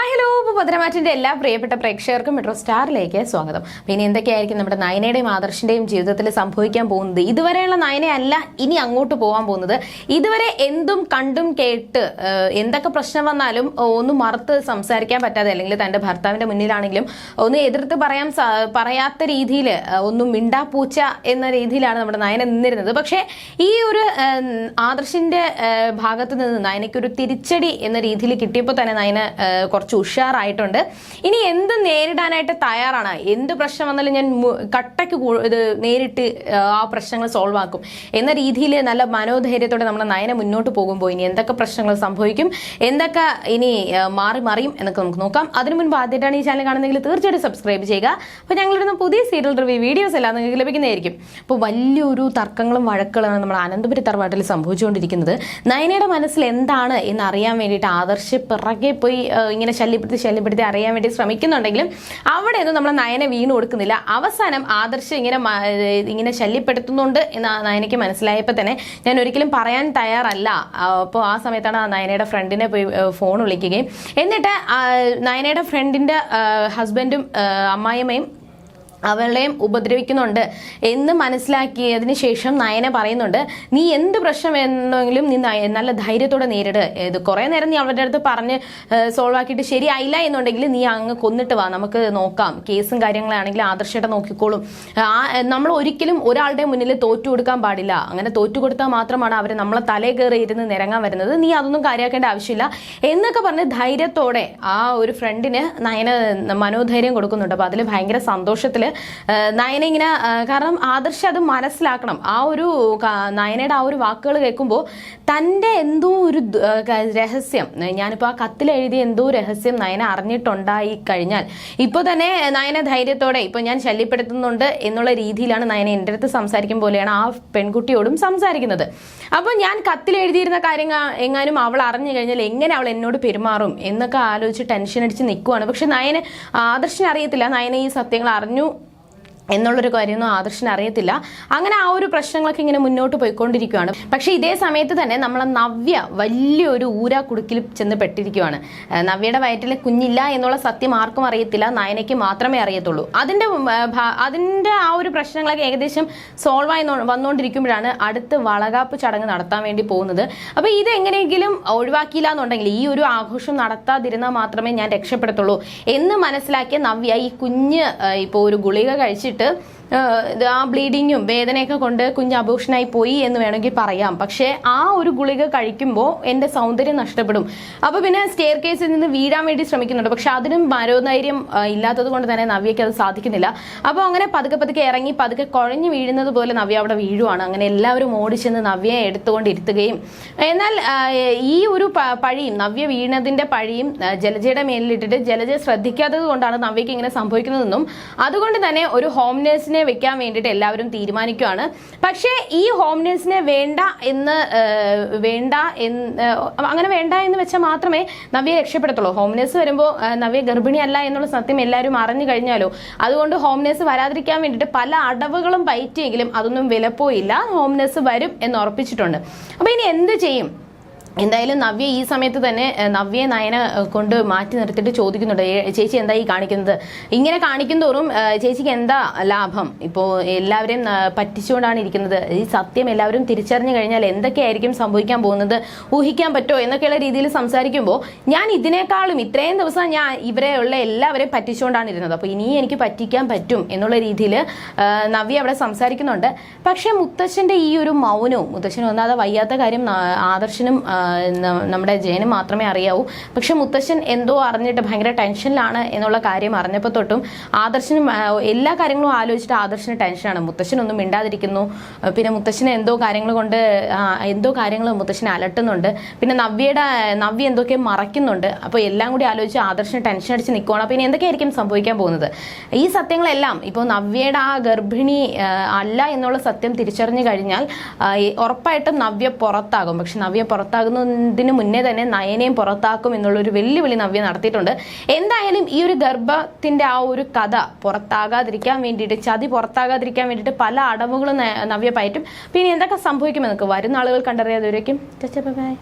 Hi hello ഇപ്പോൾ ഭദ്രമാറ്റിന്റെ എല്ലാ പ്രിയപ്പെട്ട പ്രേക്ഷകർക്കും മെട്രോ സ്റ്റാറിലേക്ക് സ്വാഗതം. പിന്നെ എന്തൊക്കെയായിരിക്കും നമ്മുടെ നയനയുടെയും ആദർശിന്റെയും ജീവിതത്തിൽ സംഭവിക്കാൻ പോകുന്നത്? ഇതുവരെയുള്ള നയനയല്ല ഇനി അങ്ങോട്ട് പോകാൻ പോകുന്നത്. ഇതുവരെ എന്തും കണ്ടും കേട്ട് എന്തൊക്കെ പ്രശ്നം വന്നാലും ഒന്ന് മറുത്ത് സംസാരിക്കാൻ പറ്റാതെ അല്ലെങ്കിൽ തന്റെ ഭർത്താവിന്റെ മുന്നിലാണെങ്കിലും ഒന്ന് എതിർത്ത് പറയാൻ പറയാത്ത രീതിയിൽ ഒന്നും മിണ്ടാപ്പൂച്ച എന്ന രീതിയിലാണ് നമ്മുടെ നയന നിന്നിരുന്നത്. പക്ഷേ ഈ ഒരു ആദർശിന്റെ ഭാഗത്ത് നിന്ന് നയനയ്ക്കൊരു തിരിച്ചടി എന്ന രീതിയിൽ കിട്ടിയപ്പോൾ തന്നെ നയന ഏഹ്, കുറച്ച് ഉഷാറായിട്ടുണ്ട്. ഇനി എന്ത് നേരിടാനായിട്ട് തയ്യാറാണ്? എന്ത് പ്രശ്നം വന്നാലും ഞാൻ കട്ടയ്ക്ക് ഇത് നേരിട്ട് ആ പ്രശ്നങ്ങൾ സോൾവ് ആക്കും. എന്ന രീതിയിൽ നല്ല മനോധൈര്യത്തോടെ നമ്മുടെ നയന മുന്നോട്ട് പോകുമ്പോൾ ഇനി എന്തൊക്കെ പ്രശ്നങ്ങൾ സംഭവിക്കും? എന്തൊക്കെ ഇനി മാറി മറിയും എന്നൊക്കെ നമുക്ക് നോക്കാം. അതിനു മുൻപ് ആദ്യമായിട്ടാണ് ഈ ചാനൽ കാണുന്നതെങ്കിൽ തീർച്ചയായിട്ടും സബ്സ്ക്രൈബ് ചെയ്യുക. അപ്പോൾ ഞങ്ങളിടുന്ന പുതിയ സീരിയൽ റിവ്യൂ വീഡിയോസ് എല്ലാം നിങ്ങൾക്ക് ലഭിക്കുന്നതായിരിക്കും. അപ്പോൾ വലിയൊരു തർക്കങ്ങളും വഴക്കുകളാണ് നമ്മൾ അനന്തപുരി തറവാട്ടിൽ സംഭവിച്ചുകൊണ്ടിരിക്കുന്നത്. നയനയുടെ മനസ്സിൽ എന്താണ് എന്ന് അറിയാൻ വേണ്ടിയിട്ട് ആദർശ് പിറകെ പോയി ഇങ്ങനെ ശല്യപ്പെടുത്തി ശല്യപ്പെടുത്തി അറിയാൻ വേണ്ടി ശ്രമിക്കുന്നുണ്ടെങ്കിലും അവിടെയൊന്നും നമ്മൾ നയനെ വീണ് കൊടുക്കുന്നില്ല. അവസാനം ആദർശ് ഇങ്ങനെ ഇങ്ങനെ ശല്യപ്പെടുത്തുന്നുണ്ട് എന്ന് നയനയ്ക്ക് മനസ്സിലായപ്പോൾ തന്നെ ഞാൻ ഒരിക്കലും പറയാൻ തയ്യാറല്ല. അപ്പോൾ ആ സമയത്താണ് ആ നയനയുടെ ഫ്രണ്ടിനെ പോയി ഫോൺ വിളിക്കുകയും. എന്നിട്ട് നയനയുടെ ഫ്രണ്ടിന്റെ ഹസ്ബൻഡും അമ്മായിയമ്മയും അവളെയും ഉപദ്രവിക്കുന്നുണ്ട് എന്ന് മനസ്സിലാക്കിയതിന് ശേഷം നയന പറയുന്നുണ്ട് നീ എന്ത് പ്രശ്നം എന്നെങ്കിലും നീ നല്ല ധൈര്യത്തോടെ നേരിട്. കുറേ നേരം നീ അവരുടെ അടുത്ത് പറഞ്ഞ് സോൾവ് ആക്കിയിട്ട് ശരിയായില്ല എന്നുണ്ടെങ്കിൽ നീ അങ്ങ് കൊന്നിട്ട് വാ. നമുക്ക് നോക്കാം. കേസും കാര്യങ്ങളാണെങ്കിൽ ആദർശയുടെ നോക്കിക്കോളും. ആ നമ്മൾ ഒരിക്കലും ഒരാളുടെ മുന്നിൽ തോറ്റു കൊടുക്കാൻ പാടില്ല. അങ്ങനെ തോറ്റു കൊടുത്താൽ മാത്രമാണ് അവർ നമ്മളെ തലേ കയറി ഇരുന്ന് നിരങ്ങാൻ വരുന്നത്. നീ അതൊന്നും കാര്യമാക്കേണ്ട ആവശ്യമില്ല. എന്നൊക്കെ പറഞ്ഞ് ധൈര്യത്തോടെ ആ ഒരു ഫ്രണ്ടിന് നയന മനോധൈര്യം കൊടുക്കുന്നുണ്ട്. അപ്പോൾ അതിൽ ഭയങ്കര സന്തോഷത്തിൽ നയന ഇങ്ങനെ കാരണം ആദർശ് അത് മനസ്സിലാക്കണം. ആ ഒരു നയനയുടെ ആ ഒരു വാക്കുകൾ കേൾക്കുമ്പോൾ തന്റെ എന്തോ ഒരു രഹസ്യം. ഞാനിപ്പോൾ ആ കത്തിൽ എഴുതിയ എന്തോ രഹസ്യം നയന അറിഞ്ഞിട്ടുണ്ടായി കഴിഞ്ഞാൽ. ഇപ്പോൾ തന്നെ നയന ധൈര്യത്തോടെ ഇപ്പോൾ ഞാൻ ശല്യപ്പെടുത്തുന്നുണ്ട് എന്നുള്ള രീതിയിലാണ് നയന എന്റെ അടുത്ത് സംസാരിക്കും പോലെയാണ് ആ പെൺകുട്ടിയോടും സംസാരിക്കുന്നത്. അപ്പോൾ ഞാൻ കത്തിൽ എഴുതിയിരുന്ന കാര്യങ്ങൾ എങ്ങാനും അവൾ അറിഞ്ഞു കഴിഞ്ഞാൽ എങ്ങനെ അവൾ എന്നോട് പെരുമാറും എന്നൊക്കെ ആലോചിച്ച് ടെൻഷൻ അടിച്ച് നിൽക്കുവാണ് പക്ഷെ നയന് ആദർശിന് അറിയത്തില്ല. നയന ഈ സത്യങ്ങൾ അറിഞ്ഞു എന്നുള്ളൊരു കാര്യമൊന്നും ആദർശന് അറിയത്തില്ല. അങ്ങനെ ആ ഒരു പ്രശ്നങ്ങളൊക്കെ ഇങ്ങനെ മുന്നോട്ട് പോയിക്കൊണ്ടിരിക്കുകയാണ്. പക്ഷേ ഇതേ സമയത്ത് തന്നെ നമ്മളെ നവ്യ വലിയൊരു ഊരാ കുടുക്കിൽ ചെന്ന് പെട്ടിരിക്കുകയാണ് നവ്യയുടെ വയറ്റിൽ കുഞ്ഞില്ല എന്നുള്ള സത്യം ആർക്കും അറിയത്തില്ല. നയനയ്ക്ക് മാത്രമേ അറിയത്തുള്ളൂ. അതിന്റെ അതിന്റെ ആ ഒരു പ്രശ്നങ്ങളൊക്കെ ഏകദേശം സോൾവ് ആയി വന്നുകൊണ്ടിരിക്കുമ്പോഴാണ് അടുത്ത് വളകാപ്പ് ചടങ്ങ് നടത്താൻ വേണ്ടി പോകുന്നത്. അപ്പോൾ ഇത് എങ്ങനെയെങ്കിലും ഒഴിവാക്കിയില്ല എന്നുണ്ടെങ്കിൽ ഈ ഒരു ആഘോഷം നടത്താതിരുന്നാൽ മാത്രമേ ഞാൻ രക്ഷപ്പെടത്തുള്ളൂ എന്ന് മനസ്സിലാക്കിയ നവ്യ ഈ കുഞ്ഞ് ഇപ്പോൾ ഒരു ഗുളിക കഴിച്ചിട്ട് ഏഹ്, ഇത് ആ ബ്ലീഡിങ്ങും വേദനയൊക്കെ കൊണ്ട് കുഞ്ഞ് അബോഷനായി പോയി എന്ന് വേണമെങ്കിൽ പറയാം. പക്ഷേ ആ ഒരു ഗുളിക കഴിക്കുമ്പോൾ എന്റെ സൗന്ദര്യം നഷ്ടപ്പെടും. അപ്പോൾ പിന്നെ സ്റ്റെയർ കേസിൽ നിന്ന് വീഴാൻ വേണ്ടി ശ്രമിക്കുന്നുണ്ട്. പക്ഷെ അതിനും മനോധൈര്യം ഇല്ലാത്തത് കൊണ്ട് തന്നെ നവ്യയ്ക്ക് അത് സാധിക്കുന്നില്ല. അപ്പോൾ അങ്ങനെ പതുക്കെ പതുക്കെ ഇറങ്ങി പതുക്കെ കുഴഞ്ഞു വീഴുന്നത് പോലെ നവ്യ അവിടെ വീഴുവാണ്. അങ്ങനെ എല്ലാവരും ഓടിച്ചെന്ന് നവ്യയെ എടുത്തുകൊണ്ട് ഇരുത്തുകയും എന്നാൽ ഈ ഒരു പഴിയും നവ്യ വീണതിന്റെ പഴിയും ജലജയുടെ മേലിലിട്ടിട്ട് ജലജ ശ്രദ്ധിക്കാത്തത് കൊണ്ടാണ് നവ്യക്ക് ഇങ്ങനെ സംഭവിക്കുന്നതെന്നും അതുകൊണ്ട് തന്നെ ഒരു ഹോം നേഴ്സിനെ വെക്കാൻ വേണ്ടിയിട്ട് എല്ലാവരും തീരുമാനിക്കുകയാണ് പക്ഷേ ഈ ഹോം വേണ്ട എന്ന് വേണ്ട എന്ന് അങ്ങനെ വേണ്ട എന്ന് വെച്ചാൽ മാത്രമേ നവ്യെ രക്ഷപ്പെടത്തുള്ളൂ. ഹോം നേഴ്സ് വരുമ്പോൾ നവ്യ ഗർഭിണിയല്ല എന്നുള്ള സത്യം എല്ലാവരും അറിഞ്ഞു കഴിഞ്ഞാലോ അതുകൊണ്ട് ഹോം വരാതിരിക്കാൻ വേണ്ടിയിട്ട് പല അടവുകളും പയറ്റിയെങ്കിലും അതൊന്നും വിലപ്പോയില്ല. ഹോം വരും എന്ന് ഉറപ്പിച്ചിട്ടുണ്ട്. അപ്പോൾ ഇനി എന്ത് ചെയ്യും? എന്തായാലും നവ്യ ഈ സമയത്ത് തന്നെ നവ്യ നയന കൊണ്ട് മാറ്റി നിർത്തിയിട്ട് ചോദിക്കുന്നുണ്ട്. ചേച്ചി എന്താ ഈ കാണിക്കുന്നത്? ഇങ്ങനെ കാണിക്കുന്തോറും ഏഹ്, ചേച്ചിക്ക് എന്താ ലാഭം? ഇപ്പോൾ എല്ലാവരെയും പറ്റിച്ചുകൊണ്ടാണ് ഇരിക്കുന്നത്. ഈ സത്യം എല്ലാവരും തിരിച്ചറിഞ്ഞു കഴിഞ്ഞാൽ എന്തൊക്കെയായിരിക്കും സംഭവിക്കാൻ പോകുന്നത് ഊഹിക്കാൻ പറ്റുമോ എന്നൊക്കെയുള്ള രീതിയിൽ സംസാരിക്കുമ്പോൾ ഞാൻ ഇതിനേക്കാളും ഇത്രയും ദിവസം ഞാൻ ഇവരെ ഉള്ള എല്ലാവരെയും പറ്റിച്ചുകൊണ്ടാണ് ഇരുന്നത്. അപ്പോൾ ഇനിയും എനിക്ക് പറ്റിക്കാൻ പറ്റും എന്നുള്ള രീതിയിൽ നവ്യ അവിടെ സംസാരിക്കുന്നുണ്ട്. പക്ഷേ മുത്തശ്ശന്റെ ഈ ഒരു മൗനവും മുത്തശ്ശൻ ഒന്നാതെ വയ്യാത്ത കാര്യം ആദർശനും നമ്മുടെ ജയനും മാത്രമേ അറിയാവൂ. പക്ഷെ മുത്തശ്ശൻ എന്തോ അറിഞ്ഞിട്ട് ഭയങ്കര ടെൻഷനിലാണ് എന്നുള്ള കാര്യം അറിഞ്ഞപ്പോൾ തൊട്ടും ആദർശനും എല്ലാ കാര്യങ്ങളും ആലോചിച്ചിട്ട് ആദർശന് ടെൻഷനാണ്. മുത്തശ്ശനൊന്നും മിണ്ടാതിരിക്കുന്നു. പിന്നെ മുത്തശ്ശന് എന്തോ കാര്യങ്ങൾ കൊണ്ട് എന്തോ കാര്യങ്ങൾ മുത്തശ്ശനെ അലട്ടുന്നുണ്ട്. പിന്നെ നവ്യയുടെ നവ്യ എന്തൊക്കെ മറയ്ക്കുന്നുണ്ട്. അപ്പോൾ എല്ലാം കൂടി ആലോചിച്ച് ആദർശന് ടെൻഷൻ അടിച്ച് നിൽക്കുകയാണ് അപ്പോൾ ഇനി എന്തൊക്കെയായിരിക്കും സംഭവിക്കാൻ പോകുന്നത്? ഈ സത്യങ്ങളെല്ലാം ഇപ്പോൾ നവ്യയുടെ ആ ഗർഭിണി അല്ല എന്നുള്ള സത്യം തിരിച്ചറിഞ്ഞു കഴിഞ്ഞാൽ ഉറപ്പായിട്ടും നവ്യ പുറത്താകും. പക്ഷെ നവ്യ പുറത്താകുന്നതിന് മുന്നേ തന്നെ നയനയും പുറത്താക്കും എന്നുള്ളൊരു വെല്ലുവിളി നവ്യ നടത്തിയിട്ടുണ്ട്. എന്തായാലും ഈ ഒരു ഗർഭത്തിന്റെ ആ ഒരു കഥ പുറത്താകാതിരിക്കാൻ വേണ്ടിയിട്ട് ചതി പുറത്താകാതിരിക്കാൻ വേണ്ടിയിട്ട് പല അടവുകളും നവ്യ പയറ്റും. പിന്നെ എന്തൊക്കെ സംഭവിക്കുമെന്നൊക്കെ വരുന്ന ആളുകൾ കണ്ടറിയാതെ. ബൈ.